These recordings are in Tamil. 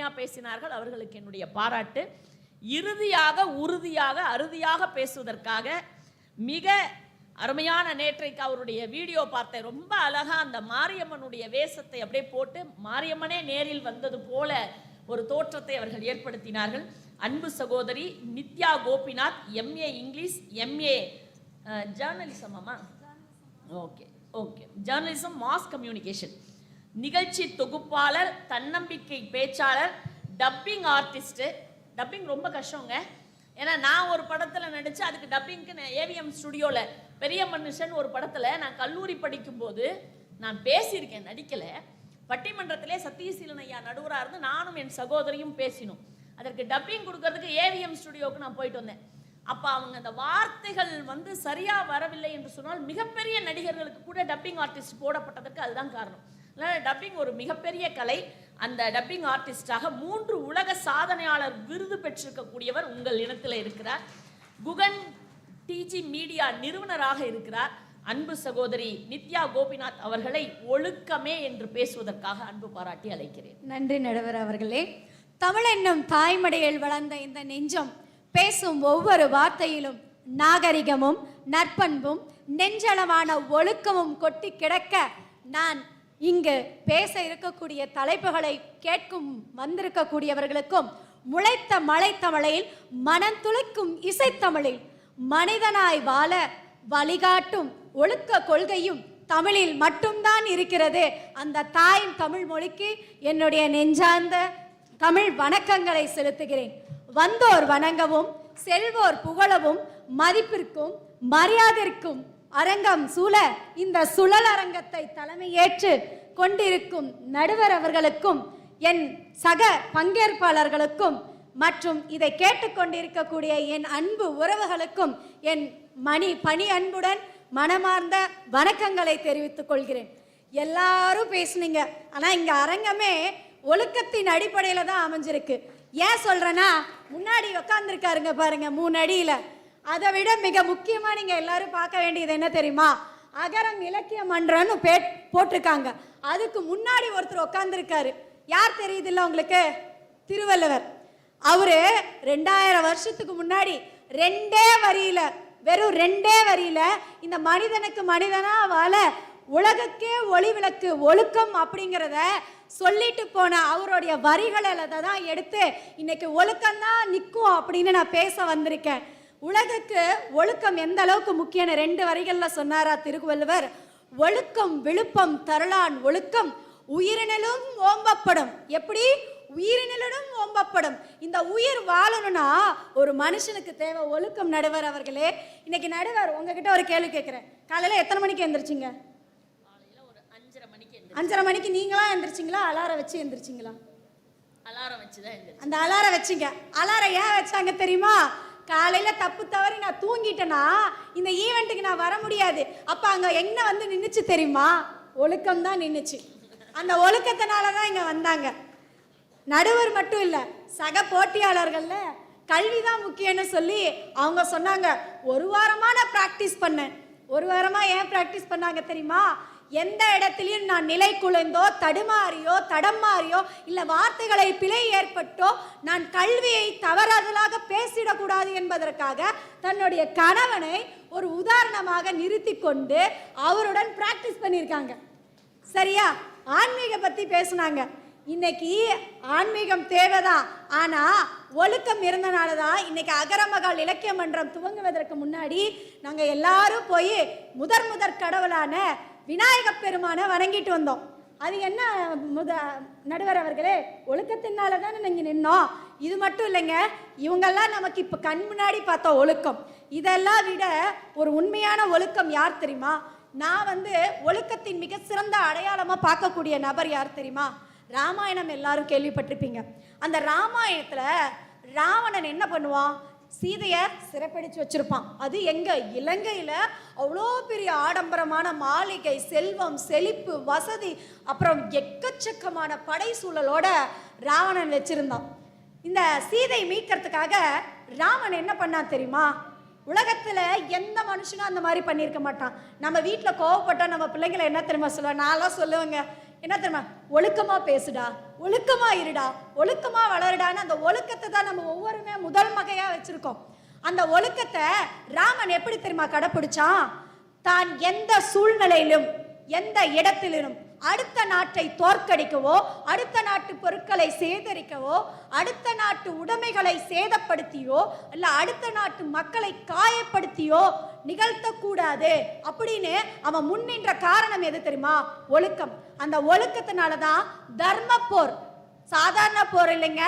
அருமையாக பேசினார்கள். அவர்களுக்கு என்னுடைய பாராட்டு. இறுதியாக உறுதியாக அறுதியாக பேசுவதற்காக மிக அருமையான நேற்றைக்கு அவருடைய வீடியோ பார்த்தேன். ரொம்ப அழகா அந்த மாரியம்மனுடைய வேஷத்தை அப்படியே போட்டு மாரியம்மனே நேரில் வந்தது போல ஒரு தோற்றத்தை அவர்கள் ஏற்படுத்தினார்கள். அன்பு சகோதரி Nithya Gopinath MA English MA journalism அம்மா okay okay journalism mass communication நிகழ்ச்சி தொகுப்பாளர் தன்னம்பிக்கை பேச்சாளர் டப்பிங் ஆர்டிஸ்ட்டு டப்பிங் ரொம்ப கஷ்டங்க. ஏன்னா நான் ஒரு படத்தில் நடித்து அதுக்கு டப்பிங்க்கு ஏவிஎம் ஸ்டுடியோவில் பெரிய மனுஷன் ஒரு படத்தில் நான் கல்லூரி படிக்கும்போது நான் பேசியிருக்கேன் நடிக்கலை. பட்டிமன்றத்திலே சத்தியசீலன் ஐயா நடுவராக இருந்து நானும் என் சகோதரியும் பேசினோம். அதற்கு டப்பிங் கொடுக்கறதுக்கு ஏவிஎம் ஸ்டுடியோவுக்கு நான் போயிட்டு வந்தேன். அப்போ அவங்க அந்த வார்த்தைகள் வந்து சரியாக வரவில்லை என்று சொன்னால் மிகப்பெரிய நடிகர்களுக்கு கூட டப்பிங் ஆர்டிஸ்ட் போடப்பட்டதற்கு அதுதான் காரணம். அதனால் டப்பிங் ஒரு மிகப்பெரிய கலை. அந்த டப்பிங் ஆர்டிஸ்டாக மூன்று உலக சாதனையாளர் விருது பெற்றிருக்கக்கூடியவர் உங்கள் இனத்தில் இருக்கிறார். குகன் டிஜி மீடியா நிறுவனராக இருக்கிறார். அன்பு சகோதரி நித்யா கோபிநாத் அவர்களை ஒழுக்கமே என்று பேசுவதற்காக அன்பு பாராட்டி அழைக்கிறேன். நன்றி நடுவர் அவர்களே. தமிழ் என்னும் தாய்மடையில் வளர்ந்த இந்த நெஞ்சம் பேசும் ஒவ்வொரு வார்த்தையிலும் நாகரிகமும் நற்பண்பும் நெஞ்சளவான ஒழுக்கமும் கொட்டி கிடக்க நான் இங்கு பேச இருக்கக்கூடிய தலைப்புகளை கேட்கும் வந்திருக்கக்கூடியவர்களுக்கும் முளைத்த மலைத்தமிழில் மனம் துளைக்கும் இசைத்தமிழில் மனிதனாய் வாழ வழிகாட்டும் ஒழுக்க கொள்கையும் தமிழில் மட்டும்தான் இருக்கிறது. அந்த தாயின் தமிழ் மொழிக்கு என்னுடைய நெஞ்சார்ந்த தமிழ் வணக்கங்களை செலுத்துகிறேன். வந்தோர் வணங்கவும் செல்வோர் புகழவும் மதிப்பிற்கும் மரியாதைக்கும் அரங்கம் சூழ இந்த சுழல் அரங்கத்தை தலைமையேற்று கொண்டிருக்கும் நடுவர் அவர்களுக்கும் என் சக பங்கேற்பாளர்களுக்கும் மற்றும் இதை கேட்டுக்கொண்டிருக்கக்கூடிய என் அன்பு உறவுகளுக்கும் என் மணி பணி அன்புடன் மனமார்ந்த வணக்கங்களை தெரிவித்துக் கொள்கிறேன். எல்லாரும் பேசுனீங்க ஆனால் இங்கே அரங்கமே ஒழுக்கத்தின் அடிப்படையில் தான் அமைஞ்சிருக்கு. ஏன் சொல்கிறேன்னா முன்னாடி உட்காந்துருக்காருங்க பாருங்க மூணு அடியில். அதை விட மிக முக்கியமாக நீங்கள் எல்லாரும் பார்க்க வேண்டியது என்ன தெரியுமா? அகரம் இலக்கிய மன்றம்னு பே போட்டிருக்காங்க. அதுக்கு முன்னாடி ஒருத்தர் உட்காந்துருக்காரு யார் தெரியுதுல்ல உங்களுக்கு? திருவள்ளுவர். அவரு ரெண்டாயிரம் வருஷத்துக்கு முன்னாடி ரெண்டே வரியில வெறும் ரெண்டே வரியில இந்த மனிதனுக்கு மனிதனா வாழ உலகக்கே ஒளி விளக்கு ஒழுக்கம் அப்படிங்கிறத சொல்லிட்டு போன அவருடைய வரிகளை தான் எடுத்து இன்னைக்கு ஒழுக்கம் தான் நிற்கும் அப்படின்னு நான் பேச வந்திருக்கேன். உலகுக்கு ஒழுக்கம் எந்த அளவுக்கு முக்கியம்னு ரெண்டு வரிகள்ல சொன்னாரா திருவள்ளுவர்? ஒழுக்கம் விழுப்பம் தரலான் ஒழுக்கம் உயிரினலும் ஓம்பப்படும். எப்படி? உயிரினலும் ஓம்பப்படும். இந்த உயிர் வாழணும்னா ஒரு மனுஷனுக்கு தேவை ஒழுக்கம் நடுவர் அவர்களே. இன்னைக்கு நடுவர் உங்ககிட்ட ஒரு கேள்வி கேட்குறேன். காலையில எத்தனை மணிக்கு எந்திரிச்சிங்க? அஞ்சரை மணிக்கு நீங்களா எந்திரிச்சிங்களா? அலாரம் வச்சு எந்திரிச்சிங்களா? அலாரம் வச்சு தான் அந்த அலாரம் வச்சிங்க. அலாரம் ஏன் வச்சாங்க தெரியுமா? காலையில் தப்பு தவறி நான் தூங்கிட்டேன்னா இந்த ஈவெண்ட்டுக்கு நான் வர முடியாது. அப்போ அங்கே என்ன வந்து நின்றுச்சு தெரியுமா? ஒழுக்கம் தான் நின்றுச்சு அந்த ஒழுக்கத்தினால தான் இங்கே வந்தாங்க. நடுவர் மட்டும் இல்லை சக போட்டியாளர்கள்ல கல்வி தான் முக்கியம்னு சொல்லி அவங்க சொன்னாங்க. ஒரு வாரமாக நான் ப்ராக்டிஸ் பண்ணேன். ஒரு வாரமாக ஏன் ப்ராக்டிஸ் பண்ணாங்க தெரியுமா? எந்த இடத்துலையும் நான் நிலை குலைந்தோ தடுமாறியோ தடமாறியோ இல்லை வார்த்தைகளை பிழை ஏற்பட்டோ நான் கல்வியை தவறாதலாக பேசிடக்கூடாது என்பதற்காக தன்னுடைய கணவனை ஒரு உதாரணமாக நிறுத்தி கொண்டு அவருடன் பிராக்டிஸ் பண்ணியிருக்காங்க. சரியா? ஆன்மீக பற்றி பேசுனாங்க. இன்னைக்கு ஆன்மீகம் தேவைதான் ஆனால் ஒழுக்கம் இருந்தனால தான் இன்னைக்கு அகரமகால் இலக்கிய மன்றம் துவங்குவதற்கு முன்னாடி நாங்கள் எல்லாரும் போய் முதற் முதற் கடவுளான விநாயக பெருமானை வணங்கிட்டு வந்தோம். அது என்ன முத நடுவர் அவர்களே ஒழுக்கத்தினால தானே நீங்கள் நின்னோம். இது மட்டும் இல்லைங்க இவங்கெல்லாம் நமக்கு இப்போ கண் முன்னாடி பார்த்த ஒழுக்கம். இதெல்லாம் விட ஒரு உண்மையான ஒழுக்கம் யார் தெரியுமா? நான் வந்து ஒழுக்கத்தின் மிக சிறந்த அடையாளமாக பார்க்கக்கூடிய நபர் யார் தெரியுமா? ராமாயணம் எல்லாரும் கேள்விப்பட்டிருப்பீங்க. அந்த ராமாயணத்தில் ராவணன் என்ன பண்ணுவான்? சீதைய சிறைப்பிடிச்சு வச்சிருப்பான். அது எங்க? இலங்கையில அவ்வளோ பெரிய ஆடம்பரமான மாளிகை செல்வம் செழிப்பு வசதி அப்புறம் எக்கச்சக்கமான படை சூழலோட ராவணன் வச்சிருந்தான். இந்த சீதை மீட்கிறதுக்காக ராமன் என்ன பண்ணான் தெரியுமா? உலகத்துல எந்த மனுஷனும் அந்த மாதிரி பண்ணியிருக்க மாட்டான். நம்ம வீட்டில் கோவப்பட்டா நம்ம பிள்ளைங்களை என்ன தெரியுமா சொல்லுவேன் நான்லாம் சொல்லுவேங்க. என்ன தெரியுமா? ஒழுக்கமா பேசுடா ஒழுக்கமா இருடா ஒழுக்கமா வளருடான்னு அந்த ஒழுக்கத்தை தான் நம்ம ஒவ்வொருமே முதல் வகையா வச்சிருக்கோம். அந்த ஒழுக்கத்தை ராமன் எப்படி தெரியுமா கடைப்பிடிச்சான்? தான் எந்த சூழ்நிலையிலும் எந்த இடத்திலும் அடுத்த நாட்டை தோற்கடிக்கவோ அடுத்த நாட்டு பொருட்களை சேகரிக்கவோ அடுத்த நாட்டு உடைமைகளை சேதப்படுத்தியோ இல்லை அடுத்த நாட்டு மக்களை காயப்படுத்தியோ நிகழ்த்தக்கூடாது. அப்படின்னு அவன் முன்னின்ற காரணம் எது தெரியுமா? ஒழுக்கம். அந்த ஒழுக்கத்தினால தான் தர்ம போர். சாதாரண போர் இல்லைங்க.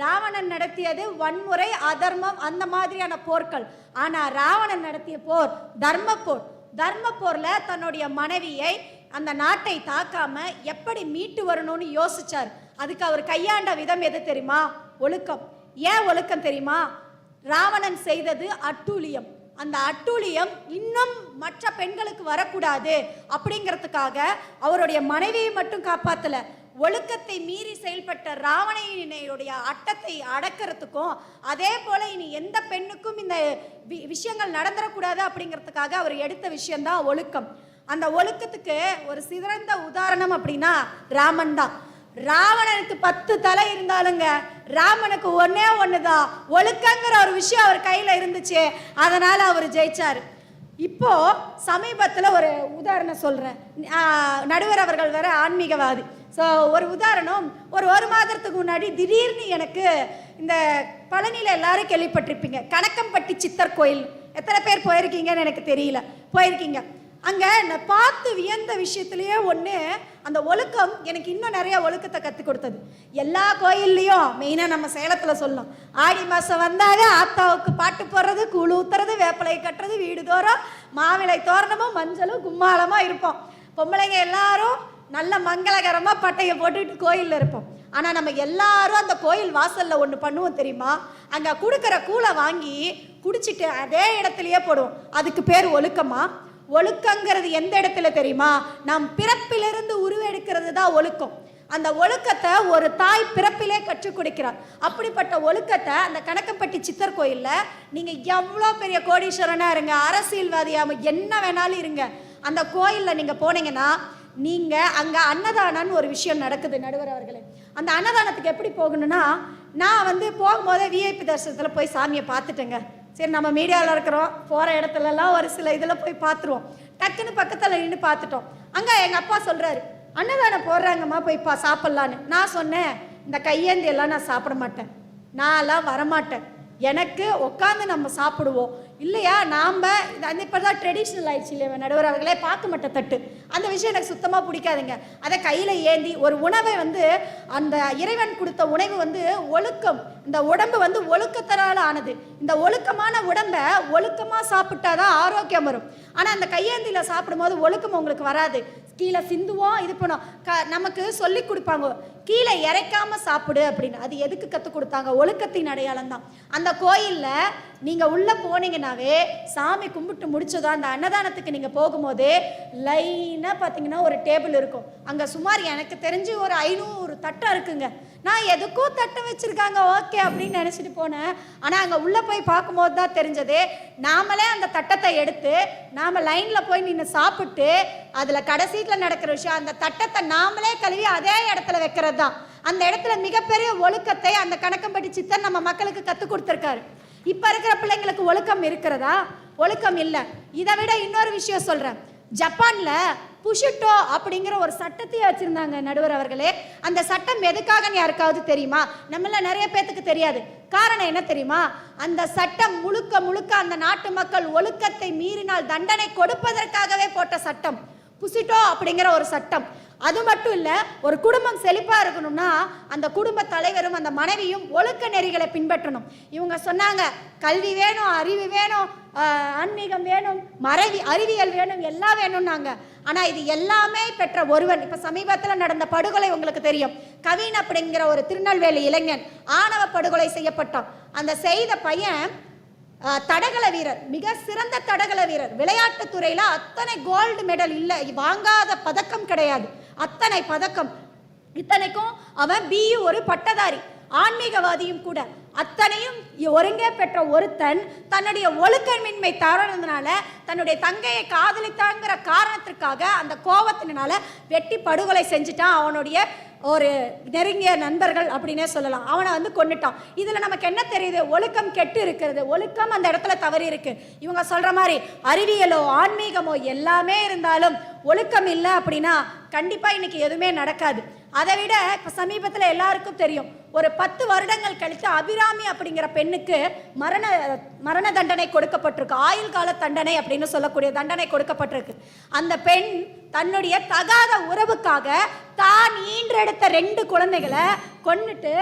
ராவணன் நடத்தியது வன்முறை அதர்மம் அந்த மாதிரியான போர்கள். ஆனால் ராவணன் நடத்திய போர் தர்ம போர். தர்ம போரில் தன்னுடைய மனைவியை அந்த நாட்டை தாக்காம எப்படி மீட்டு வரணும்னு யோசிச்சார். அதுக்கு அவர் கையாண்ட விதம் எது தெரியுமா? ஒழுக்கம். ஏன் ஒழுக்கம் தெரியுமா? ராவணன் செய்தது அட்டூழியம். அந்த அட்டூழியம் இன்னும் மற்ற பெண்களுக்கு வரக்கூடாது அப்படிங்கிறதுக்காக அவருடைய மனைவியை மட்டும் காப்பாத்தல. ஒழுக்கத்தை மீறி செயல்பட்ட ராவணையினுடைய அட்டத்தை அடக்கிறதுக்கும் அதே போல இனி எந்த பெண்ணுக்கும் இந்த விஷயங்கள் நடந்துடக்கூடாது அப்படிங்கிறதுக்காக அவர் எடுத்த விஷயம்தான் ஒழுக்கம். அந்த ஒழுக்கத்துக்கு ஒரு சிறந்த உதாரணம் அப்படின்னா ராமன் தான். ராவணனுக்கு பத்து தலை இருந்தாலுங்க ராமனுக்கு ஒன்னே ஒண்ணுதான். ஒழுக்கங்கிற ஒரு விஷயம் அவர் கையில இருந்துச்சு அதனால அவர் ஜெயிச்சாரு. இப்போ சமீபத்தில் ஒரு உதாரணம் சொல்றேன். நடுவர் அவர்கள் வேற ஆன்மீகவாதி. ஸோ ஒரு உதாரணம் ஒரு ஒரு மாதத்துக்கு முன்னாடி திடீர்னு எனக்கு இந்த பழனியில் எல்லாரும் கேள்விப்பட்டிருப்பீங்க. கணக்கம்பட்டி சித்தர் கோயில். எத்தனை பேர் போயிருக்கீங்கன்னு எனக்கு தெரியல. போயிருக்கீங்க. அங்கே நான் பார்த்து வியந்த விஷயத்துலேயே ஒன்று அந்த ஒழுக்கம் எனக்கு இன்னும் நிறைய ஒழுக்கத்தை கற்றுக் கொடுத்தது. எல்லா கோயில்லையும் மெயினாக நம்ம சேலத்தில் சொல்லணும் ஆடி மாதம் வந்தாலே ஆத்தாவுக்கு பாட்டு போடுறது கூழ் ஊத்துறது வேப்பிலை கட்டுறது வீடு தோறும் மாவிளை தோரணமும் மஞ்சளும் கும்மாளமாக இருப்போம். பொம்பளைங்க எல்லாரும் நல்ல மங்களகரமாக பட்டையை போட்டுட்டு கோயிலில் இருப்போம். ஆனால் நம்ம எல்லாரும் அந்த கோயில் வாசலில் ஒன்று பண்ணுவோம் தெரியுமா? அங்கே கொடுக்குற கூழை வாங்கி குடிச்சிட்டு அதே இடத்துலையே போடுவோம். அதுக்கு பேர் ஒழுக்கமாக ஒழுக்கங்கிறது எந்த இடத்துல தெரியுமா? நம் பிறப்பிலிருந்து உருவெடுக்கிறது தான் ஒழுக்கம். அந்த ஒழுக்கத்தை ஒரு தாய் பிறப்பிலே கற்றுக் கொடுக்கிறார். அப்படிப்பட்ட ஒழுக்கத்தை அந்த கணக்கப்பட்டி சித்தர் கோயிலில் நீங்கள் எவ்வளோ பெரிய கோடீஸ்வரனாக இருங்க அரசியல்வாதியாக என்ன வேணாலும் இருங்க. அந்த கோயிலில் நீங்கள் போனீங்கன்னா நீங்கள் அங்கே அன்னதானம்னு ஒரு விஷயம் நடக்குது நடுவர் அவர்களே. அந்த அன்னதானத்துக்கு எப்படி போகணும்னா நான் வந்து போகும்போதே விஐபி தரிசனத்தில் போய் சாமியை பார்த்துட்டேங்க. சரி நம்ம மீடியாவில் இருக்கிறோம். போகிற இடத்துலலாம் ஒரு சில இதில் போய் பார்த்துருவோம். டக்குன்னு பக்கத்தில் நின்று பார்த்துட்டோம். அங்கே எங்கள் அப்பா சொல்கிறாரு அன்னதானம் போடுறாங்கம்மா போய் பா சாப்பிட்லான்னு. நான் சொன்னேன் இந்த கையேந்தி எல்லாம் நான் சாப்பிட மாட்டேன். நான்லாம் வரமாட்டேன். எனக்கு உட்காந்து நம்ம சாப்பிடுவோம். இல்லையா? நாம் அந்த இப்போ தான் ட்ரெடிஷ்னல் ஆயிடுச்சு இல்லையா நடுவர் அவர்களே? பார்க்க மாட்ட தட்டு. அந்த விஷயம் எனக்கு சுத்தமாக பிடிக்காதுங்க. அதை கையில் ஏந்தி ஒரு உணவை வந்து அந்த இறைவன் கொடுத்த உணவு வந்து ஒழுக்கம். இந்த உடம்பு வந்து ஒழுக்கத்தினால ஆனது. இந்த ஒழுக்கமான உடம்ப ஒழுக்கமாக சாப்பிட்டாதான் ஆரோக்கியம் வரும். ஆனால் அந்த கையேந்தியில் சாப்பிடும்போது ஒழுக்கம் உங்களுக்கு வராது. கீழே சிந்துவோம் இது பண்ணுவோம் க நமக்கு சொல்லி கொடுப்பாங்க. கீழே இறைக்காம சாப்பிடு அப்படின்னு. அது எதுக்கு கற்றுக் கொடுத்தாங்க? ஒழுக்கத்தின் அடையாளம் தான். அந்த கோயிலில் நீங்கள் உள்ளே போனீங்கன்னாவே சாமி கும்பிட்டு முடிச்சதோ அந்த அன்னதானத்துக்கு நீங்கள் போகும்போது லைனாக பார்த்தீங்கன்னா ஒரு டேபிள் இருக்கும். அங்கே சுமார் எனக்கு தெரிஞ்சு ஒரு ஐநூறு தட்டம் இருக்குங்க. நான் எதுக்கோ தட்டு வச்சுருக்காங்க ஓகே அப்படின்னு நினச்சிட்டு போனேன். ஆனால் அங்கே உள்ளே போய் பார்க்கும்போது தான் தெரிஞ்சது நாமளே அந்த தட்டத்தை எடுத்து நாம் லைனில் போய் நின்று சாப்பிட்டு அதில் கடைசீட்டில் நடக்கிற விஷயம் அந்த தட்டத்தை நாமளே கழுவி அதே இடத்துல வைக்கிறது தான். அந்த இடத்துல மிகப்பெரிய ஒழுக்கத்தை அந்த கணக்கம்பட்டி சித்தர் நம்ம மக்களுக்கு கற்றுக் கொடுத்துருக்காரு. இப்போ இருக்கிற பிள்ளைங்களுக்கு ஒழுக்கம் இருக்கிறதா? ஒழுக்கம் இல்லை. இதை விட இன்னொரு விஷயம் சொல்கிறேன் ஜப்பான்ல புஷிட்டோ அப்படிங்கிற ஒரு சட்டத்தையே வச்சிருந்தாங்க நடுவர் அவர்களே. அந்த சட்டம் எதுக்காகன்னு யாருக்காவது தெரியுமா? நம்மள நிறைய பேத்துக்கு தெரியாது. காரணம் என்ன தெரியுமா? அந்த சட்டம் முழுக்க முழுக்க அந்த நாட்டு மக்கள் ஒழுக்கத்தை மீறினால் தண்டனை கொடுப்பதற்காகவே போட்ட சட்டம். புசிட்டோ அப்படிங்கிற ஒரு சட்டம். அது மட்டும் இல்ல ஒரு குடும்பம் செழிப்பா இருக்கணும்னா அந்த குடும்ப தலைவரும் அந்த மனைவியும் ஒழுக்க நெறிகளை பின்பற்றணும். இவங்க சொன்னாங்க கல்வி வேணும் அறிவு வேணும் ஆன்மீகம் வேணும் மறைவி அறிவியல் வேணும் எல்லாம் வேணும்னாங்க. ஆனால் இது எல்லாமே பெற்ற ஒருவன். இப்போ சமீபத்தில் நடந்த படுகொலை உங்களுக்கு தெரியும். கவின் அப்படிங்கிற ஒரு திருநெல்வேலி இளைஞன் ஆணவ படுகொலை செய்யப்பட்டான். அந்த செய்த பையன் தடகள வீரர் மிக சிறந்த தடகள வீரர். விளையாட்டு துறையில் அத்தனை கோல்டு மெடல் இல்லை வாங்காத பதக்கம் கிடையாது. அத்தனை பதக்கம். இத்தனைக்கும் அவன் பிஇ ஒரு பட்டதாரி. ஆன்மீகவாதியும் கூட. அத்தனையும் ஒருங்கே பெற்ற ஒருத்தன் தன்னுடைய ஒழுக்கமின்மை தவறதுனால தன்னுடைய தங்கையை காதலித்தாங்கிற காரணத்திற்காக அந்த கோபத்தினால வெட்டி படுகொலை செஞ்சுட்டான் அவனுடைய ஒரு நெருங்கிய நண்பர்கள் அப்படின்னே சொல்லலாம். அவனை வந்து கொண்டுட்டான் இதில் நமக்கு என்ன தெரியுது? ஒழுக்கம் கெட்டு இருக்கிறது. ஒழுக்கம் அந்த இடத்துல தவறி இருக்கு. இவங்க சொல்ற மாதிரி அறிவியலோ ஆன்மீகமோ எல்லாமே இருந்தாலும் ஒழுக்கம் இல்லை அப்படின்னா கண்டிப்பாக இன்னைக்கு எதுவுமே நடக்காது. அதை விட இப்போ சமீபத்தில் எல்லாருக்கும் தெரியும். ஒரு பத்து வருடங்கள் கழித்து அபிராமி அப்படிங்கிற பெண்ணுக்கு மரண மரண தண்டனை கொடுக்கப்பட்டிருக்கு. ஆயுள் கால தண்டனை அப்படின்னு சொல்லக்கூடிய தண்டனை கொடுக்கப்பட்டிருக்கு. அந்த பெண் தன்னுடைய தகாத உறவுக்காக தான் ஈன்றெடுத்த ரெண்டு குழந்தைகளை கொன்னுட்டு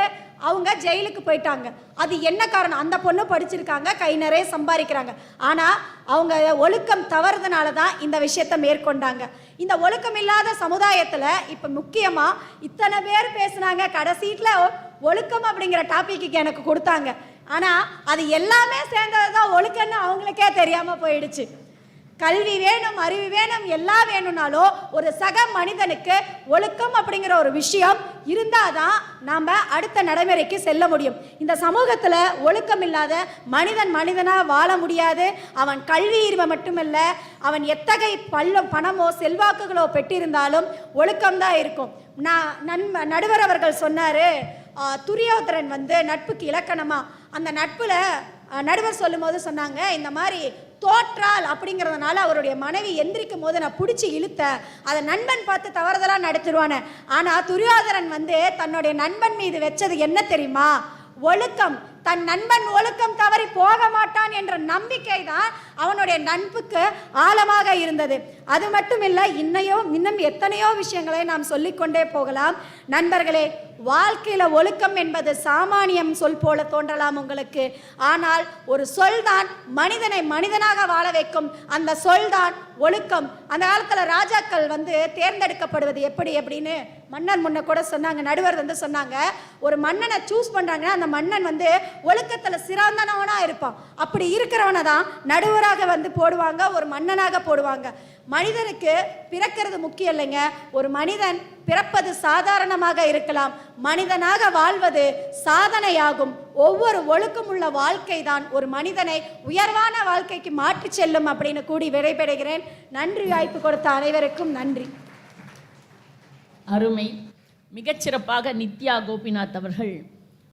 அவங்க ஜெயிலுக்கு போயிட்டாங்க. அது என்ன காரணம்? அந்த பொண்ணு படிச்சிருக்காங்க கை நிறைய சம்பாதிக்கிறாங்க. ஆனால் அவங்க ஒழுக்கம் தவறுதனால தான் இந்த விஷயத்தை மேற்கொண்டாங்க. இந்த ஒழுக்கம் இல்லாத சமுதாயத்தில் இப்போ முக்கியமாக இத்தனை பேர் பேசுனாங்க கடைசீட்டில் ஒழுக்கம் அப்படிங்கிற டாப்பிக்கு எனக்கு கொடுத்தாங்க. ஆனால் அது எல்லாமே சேர்ந்தது தான் ஒழுக்கம்னு அவங்களுக்கே தெரியாமல் போயிடுச்சு. கல்வி வேணும் அறிவு வேணும் எல்லாம் வேணும்னாலும் ஒரு சக மனிதனுக்கு ஒழுக்கம் அப்படிங்கிற ஒரு விஷயம் இருந்தாதான் நாம் அடுத்த நடைமுறைக்கு செல்ல முடியும். இந்த சமூகத்தில் ஒழுக்கம் இல்லாத மனிதன் மனிதனாக வாழ முடியாது. அவன் கல்வி அறிவை மட்டுமல்ல அவன் எத்தகைய பல்ல பணமோ செல்வாக்குகளோ பெற்றிருந்தாலும் ஒழுக்கம்தான் இருக்கும். நான் நன்ம நடுவர் அவர்கள் சொன்னார் துரியோதரன் வந்து நட்புக்கு இலக்கணமா? அந்த நட்பில் நடுவர் சொல்லும்போது சொன்னாங்க இந்த மாதிரி தோற்றால் அப்படிங்கிறதுனால அவருடைய மனைவி எந்திரிக்கும் போது நான் பிடிச்சி இழுத்த அதை நண்பன் பார்த்து தவறுதலாக நடத்திடுவானே ஆனால் துரியோதரன் வந்து தன்னுடைய நண்பன் மீது வச்சது என்ன தெரியுமா? ஒழுக்கம். தன் நண்பன் ஒழுக்கம் தவறி போக மாட்டான் என்ற நம்பிக்கை தான் அவனுடைய நட்புக்கு ஆழமாக இருந்தது. அது மட்டும் இல்லை இன்னையோ இன்னும் எத்தனையோ விஷயங்களை நாம் சொல்லிக்கொண்டே போகலாம். நண்பர்களே வாழ்க்கையில ஒழுக்கம் என்பது சாமானியம் சொல் போல தோன்றலாம் உங்களுக்கு. ஆனால் ஒரு சொல் தான் மனிதனை மனிதனாக வாழ வைக்கும். அந்த சொல் தான் ஒழுக்கம். அந்த காலத்துல ராஜாக்கள் வந்து தேர்ந்தெடுக்கப்படுவது எப்படி அப்படின்னு மன்னர் முன்ன கூட சொன்னாங்க நடுவர் வந்து சொன்னாங்க ஒரு மன்னனை சூஸ் பண்ணுறாங்கன்னா அந்த மன்னன் வந்து ஒழுக்கத்தில் சிறந்தனவனாக இருப்பான். அப்படி இருக்கிறவனை தான் நடுவராக வந்து போடுவாங்க ஒரு மன்னனாக போடுவாங்க. மனிதனுக்கு பிறக்கிறது முக்கியம் இல்லைங்க. ஒரு மனிதன் பிறப்பது சாதாரணமாக இருக்கலாம். மனிதனாக வாழ்வது சாதனையாகும். ஒவ்வொரு ஒழுக்கமுள்ள வாழ்க்கை தான் ஒரு மனிதனை உயர்வான வாழ்க்கைக்கு மாற்றிச் செல்லும் அப்படின்னு கூடி விடைபெறுகிறேன். நன்றி வாய்ப்பு கொடுத்த அனைவருக்கும் நன்றி. அருமை. மிகச்சிறப்பாக நித்யா கோபிநாத் அவர்கள்